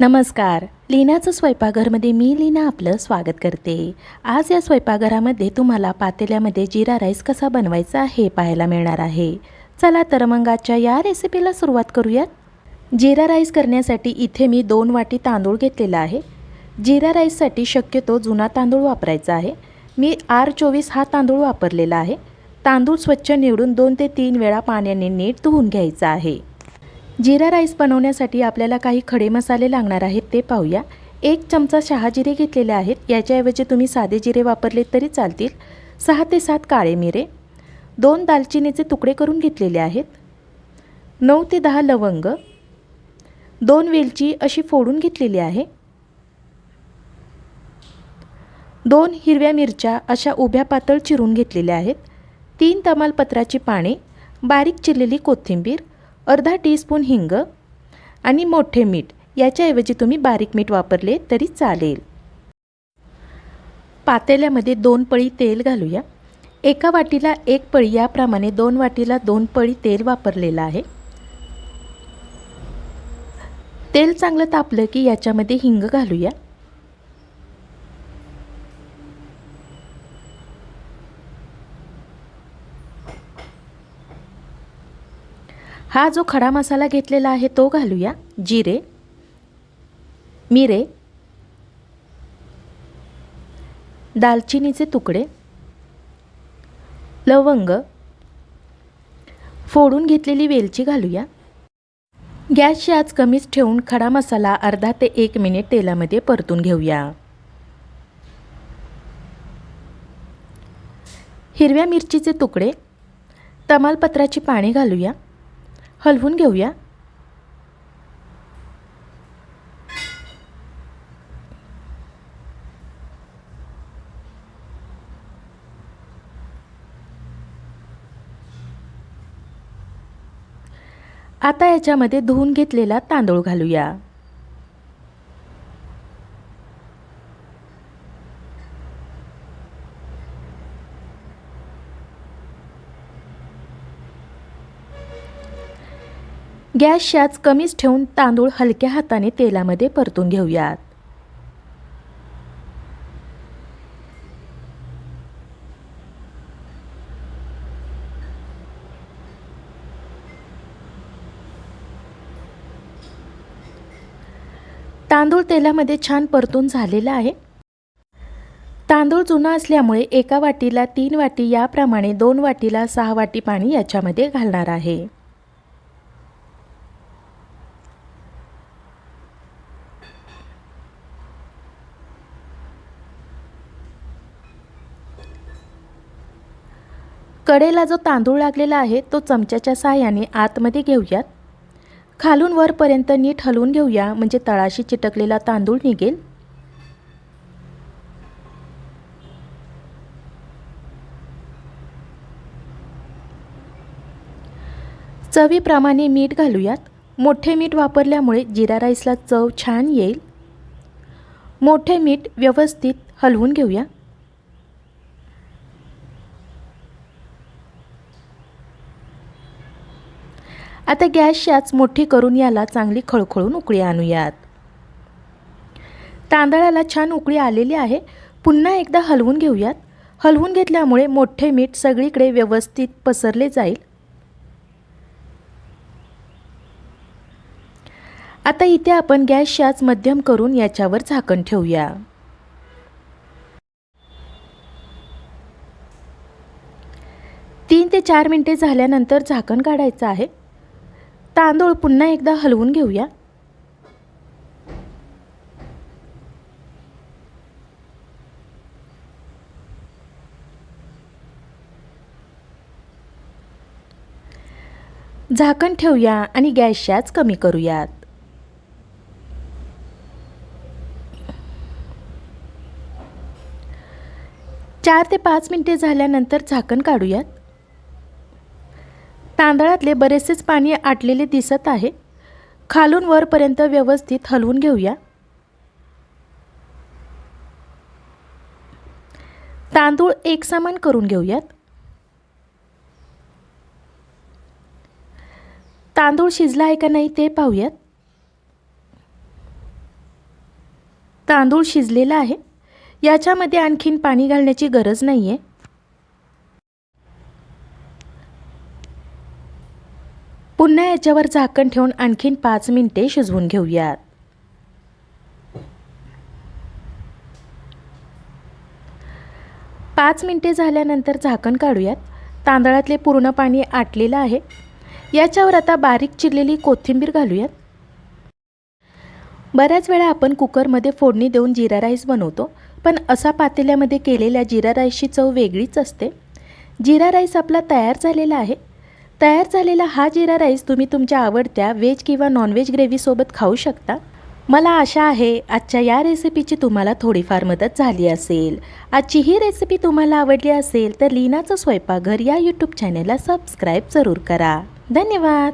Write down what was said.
नमस्कार. लीनाचं स्वयंपाकघरमध्ये मी लीना आपलं स्वागत करते. आज या स्वयंपाकघरामध्ये तुम्हाला पातेल्यामध्ये जिरा राईस कसा बनवायचा हे पाहायला मिळणार आहे. चला तर मग आजच्या या रेसिपीला सुरुवात करूयात. जिरा राईस करण्यासाठी इथे मी दोन वाटी तांदूळ घेतलेला आहे. जिरा राईससाठी शक्यतो जुना तांदूळ वापरायचा आहे. मी आर चोवीस हा तांदूळ वापरलेला आहे. तांदूळ स्वच्छ निवडून दोन ते तीन वेळा पाण्याने नीट धुवून घ्यायचा आहे. जिरा राईस बनवण्यासाठी आपल्याला काही खडे मसाले लागणार आहेत ते पाहूया. एक चमचा शहाजिरे घेतलेले आहेत याच्याऐवजी तुम्ही साधे जिरे वापरले तरी चालतील. सहा ते सात काळे मिरे. दोन दालचिनीचे तुकडे करून घेतलेले आहेत. नऊ ते दहा लवंग. दोन वेलची अशी फोडून घेतलेली आहे. दोन हिरव्या मिरच्या अशा उभ्या पातळ चिरून घेतलेल्या आहेत. तीन तमालपत्राची पाने बारीक चिरलेली कोथिंबीर अर्धा टीस्पून हिंग आणि मोठे मीठ. याच्याऐवजी तुम्ही बारीक मीठ वापरले तरी चालेल. पातेल्यामध्ये दोन पळी तेल घालूया. एका वाटीला एक पळी याप्रमाणे दोन वाटीला दोन पळी तेल वापरलेलं आहे. तेल चांगलं तापलं की याच्यामध्ये हिंग घालूया. हा जो खडा मसाला घेतलेला आहे तो घालूया. जिरे. मिरे. दालचिनीचे तुकडे. लवंग. फोडून घेतलेली वेलची घालूया. गॅसची आज कमीच ठेवून खडा मसाला अर्धा ते एक मिनिट तेलामध्ये परतून घेऊया. हिरव्या मिरचीचे तुकडे. तमालपत्राची पाने घालूया. हलवून घेऊया. आता याच्यामध्ये धुवून घेतलेला तांदूळ घालूया. गॅस शाच कमीच ठेवून तांदूळ हलक्या हाताने तेलामध्ये परतून घेऊयात. तांदूळ तेलामध्ये छान परतून झालेला आहे. तांदूळ जुना असल्यामुळे एका वाटीला तीन वाटी याप्रमाणे दोन वाटीला सहा वाटी पाणी याच्यामध्ये घालणार आहे. कडेला जो तांदूळ लागलेला आहे तो चमच्याच्या सहाय्याने आतमध्ये घेऊयात. खालून वरपर्यंत नीट हलवून घेऊया म्हणजे तळाशी चिटकलेला तांदूळ निघेल. चवीप्रमाणे मीठ घालूयात. मोठे मीठ वापरल्यामुळे जिरा राईसला चव छान येईल. मोठे मीठ व्यवस्थित हलवून घेऊया. आता गॅसची आच मोठी करून याला चांगली खळखळून उकळी आणूयात. तांदळाला छान उकळी आलेली आहे. पुन्हा एकदा हलवून घेऊयात. हलवून घेतल्यामुळे मोठे मीठ सगळीकडे व्यवस्थित पसरले जाईल. आता इथे आपण गॅसची आच मध्यम करून याच्यावर झाकण ठेवूया. तीन ते चार मिनटे झाल्यानंतर झाकण काढायचं आहे. तांदूळ पुन्हा एकदा हलवून घेऊया. झाकण ठेवूया आणि गॅसच्याच कमी करूयात. चार ते पाच मिनटे झाल्यानंतर झाकण काढूयात. तांदळातले बरेचसेच पाणी आटलेले दिसत आहे. खालून वरपर्यंत व्यवस्थित हलवून घेऊया. तांदूळ एकसमान करून घेऊयात. तांदूळ शिजला आहे का नाही ते पाहूयात. तांदूळ शिजलेला आहे. याच्यामध्ये आणखीन पाणी घालण्याची गरज नाही आहे पुन्हा याच्यावर झाकण ठेवून आणखीन पाच मिनिटे शिजवून घेऊयात. पाच मिनिटे झाल्यानंतर झाकण काढूयात. तांदळातले पूर्ण पाणी आटलेलं आहे. याच्यावर आता बारीक चिरलेली कोथिंबीर घालूयात. बऱ्याच वेळा आपण कुकरमध्ये फोडणी देऊन जिरा राईस बनवतो पण असा पातेल्यामध्ये केलेल्या जिरा राईसची चव वेगळीच असते. जिरा राईस आपला तयार झालेला आहे. तयार झालेला हा जिरा राईस तुम्ही तुमच्या आवडत्या व्हेज किंवा नॉनव्हेज ग्रेव्हीसोबत खाऊ शकता. मला आशा आहे आजच्या या रेसिपीची तुम्हाला थोडीफार मदत झाली असेल. आजची ही रेसिपी तुम्हाला आवडली असेल तर लीनाचं स्वयंपाकघर या यूट्यूब चॅनेलला सबस्क्राईब जरूर करा. धन्यवाद!